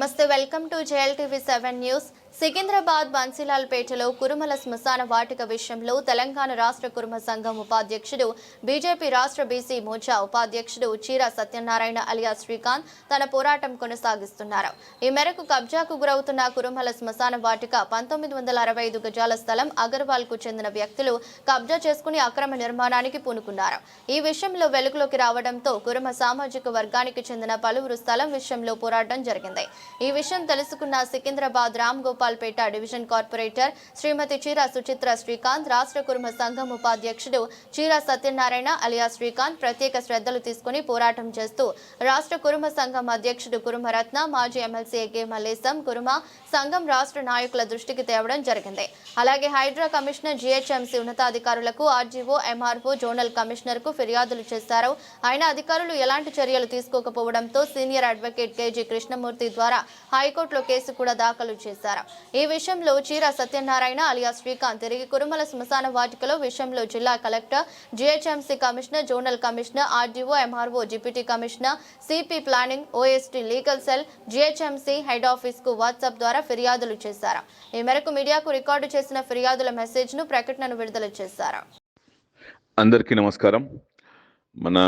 నమస్తే welcome to JL TV seven news Secunderabad Bansilal పేటలో కురుమల శ్మశాన వాటిక విషయంలో తెలంగాణ రాష్ట్ర కురుమ సంఘం ఉపాధ్యక్షుడు బీజేపీ రాష్ట్ర బీసీ మోర్చా ఉపాధ్యక్షుడు చీర సత్యనారాయణ అలియా శ్రీకాంత్ తన పోరాటం కొనసాగిస్తున్నారు. ఈ మేరకు కబ్జాకు గురవుతున్న కురుమల శ్మశాన వాటిక పంతొమ్మిది వందల అరవై ఐదు గజాల స్థలం అగర్వాల్కు చెందిన వ్యక్తులు కబ్జా చేసుకుని అక్రమ నిర్మాణానికి పూనుకున్నారు. ఈ విషయంలో వెలుగులోకి రావడంతో కురుమ సామాజిక వర్గానికి చెందిన పలువురు స్థలం విషయంలో పోరాటం జరిగింది. ఈ విషయం తెలుసుకున్న సికింద్రాబాద్ రామ్ గోపాల్ గోపాల్పేట డివిజన్ కార్పొరేటర్ శ్రీమతి చీరా సుచిత్ర శ్రీకాంత్ రాష్ట్ర కురుమ సంఘం ఉపాధ్యక్షుడు చీరా సత్యనారాయణ అలియా శ్రీకాంత్ ప్రత్యేక శ్రద్ధలు తీసుకుని పోరాటం చేస్తూ రాష్ట్ర కురుమ సంఘం అధ్యక్షుడు కురుమరత్న మాజీ ఎమ్మెల్సీ ఎగే మల్లేశం కురుమ సంఘం రాష్ట్ర నాయకుల దృష్టికి తేవడం జరిగింది. అలాగే హైడ్రా కమిషనర్ జీహెచ్ఎంసీ ఉన్నతాధికారులకు ఆర్జీఓ ఎంఆర్ఓ జోనల్ కమిషనర్కు ఫిర్యాదులు చేశారు. అయినా అధికారులు ఎలాంటి చర్యలు తీసుకోకపోవడంతో సీనియర్ అడ్వకేట్ కేజీ కృష్ణమూర్తి ద్వారా హైకోర్టులో కేసు కూడా దాఖలు చేశారు. ఈ విషయంలో చీర సత్యనారాయణ అలియా శ్రీకాంత్ తిరిగి కురుమల శ్మశాన వాటికలో విషయంలో జిల్లా collector GHMC commissioner zonal commissioner RDO MRO deputy commissioner CP planning OST legal cell GHMC head ఆఫీస్కు వాట్సాప్ ద్వారా ఫిర్యాదులు చేశారు. ఈ మేరకు మీడియాకు రికార్డు చేసిన ఫిర్యాదుల మెసేజ్ను ప్రకటనను విడుదల చేశారు. అందరికీ నమస్కారం. మన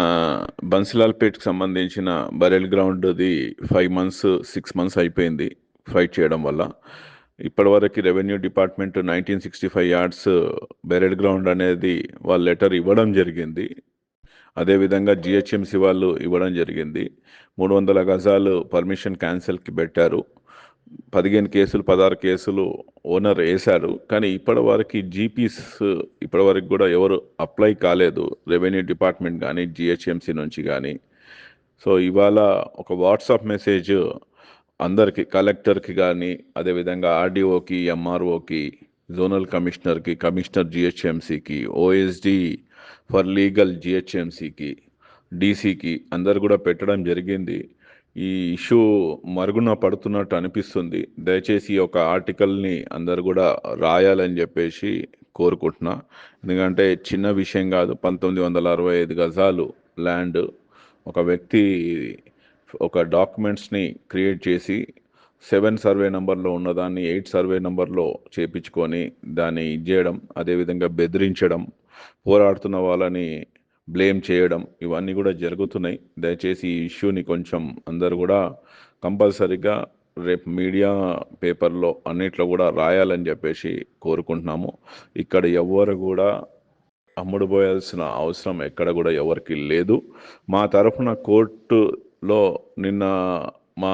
బన్సిలాల్పేట్కి సంబంధించిన బరెల్ గ్రౌండ్ది ఫైవ్ మంత్స్ సిక్స్ మంత్స్ అయిపోయింది. ఫైట్ చేయడం వల్ల ఇప్పటివరకు revenue department nineteen sixty five yards uh, burial ground అనేది వాళ్ళ లెటర్ ఇవ్వడం జరిగింది. అదేవిధంగా జిహెచ్ఎంసి వాళ్ళు ఇవ్వడం జరిగింది. మూడు వందల గజాలు పర్మిషన్ క్యాన్సిల్కి పెట్టారు. పదిహేను కేసులు పదహారు కేసులు ఓనర్ వేశారు. కానీ ఇప్పటి వరకు జీపీస్ uh, ఇప్పటి వరకు కూడా ఎవరు అప్లై కాలేదు. రెవెన్యూ డిపార్ట్మెంట్ కానీ జిహెచ్ఎంసీ నుంచి కానీ. సో ఇవాళ ఒక వాట్సాప్ మెసేజ్ అందరికి కలెక్టర్కి కానీ అదేవిధంగా ఆర్డీఓకి ఎంఆర్ఓకి జోనల్ కమిషనర్కి కమిషనర్ జిహెచ్ఎంసీకి ఓఎస్డి ఫర్ లీగల్ జిహెచ్ఎంసీకి డీసీకి అందరు కూడా పెట్టడం జరిగింది. ఈ ఇష్యూ మరుగున పడుతున్నట్టు అనిపిస్తుంది. దయచేసి ఒక ఆర్టికల్ని అందరు కూడా రాయాలని చెప్పేసి కోరుకుంటున్నా. ఎందుకంటే చిన్న విషయం కాదు పంతొమ్మిది వందల అరవై ఐదు గజాలు ల్యాండ్ ఒక వ్యక్తి ఒక డాక్యుమెంట్స్ని క్రియేట్ చేసి సెవెన్ సర్వే నెంబర్లో ఉన్నదాన్ని ఎయిట్ సర్వే నెంబర్లో చేపించుకొని దాన్ని ఇచ్చేయడం అదేవిధంగా బెదిరించడం పోరాడుతున్న వాళ్ళని బ్లేమ్ చేయడం ఇవన్నీ కూడా జరుగుతున్నాయి. దయచేసి ఈ ఇష్యూని కొంచెం అందరు కూడా కంపల్సరీగా రేపు మీడియా పేపర్లో అన్నిట్లో కూడా రాయాలని చెప్పేసి కోరుకుంటున్నాము. ఇక్కడ ఎవరు కూడా అమ్ముడు పోయాల్సిన అవసరం ఎక్కడ కూడా ఎవరికి లేదు. మా తరఫున లో నిన్న మా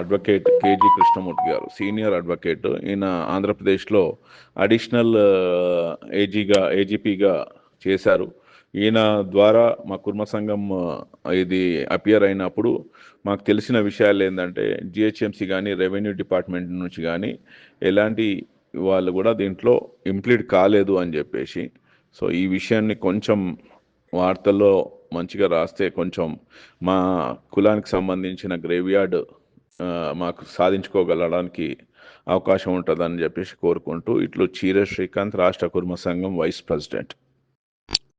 అడ్వకేట్ కేజీ కృష్ణమూర్తి గారు సీనియర్ అడ్వకేట్ ఈయన ఆంధ్రప్రదేశ్లో అడిషనల్ ఏజీగా ఏజీపీగా చేశారు. ఈయన ద్వారా మా కుర్మ సంఘం ఇది అపియర్ అయినప్పుడు మాకు తెలిసిన విషయాలు ఏంటంటే జిహెచ్ఎంసీ కానీ రెవెన్యూ డిపార్ట్మెంట్ నుంచి కానీ ఎలాంటి వాళ్ళు కూడా దీంట్లో ఇంప్లీట్ కాలేదు అని చెప్పేసి. సో ఈ విషయాన్ని కొంచెం వార్తల్లో మంచిగా రాస్తే కొంచెం మా కులానికి సంబంధించిన గ్రేవ్యార్డ్ మాకు సాధించుకోగలడానికి అవకాశం ఉంటుందని చెప్పేసి కోరుకుంటూ ఇట్లు చీర శ్రీకాంత్ రాష్ట్ర కుర్మ సంఘం వైస్ ప్రెసిడెంట్.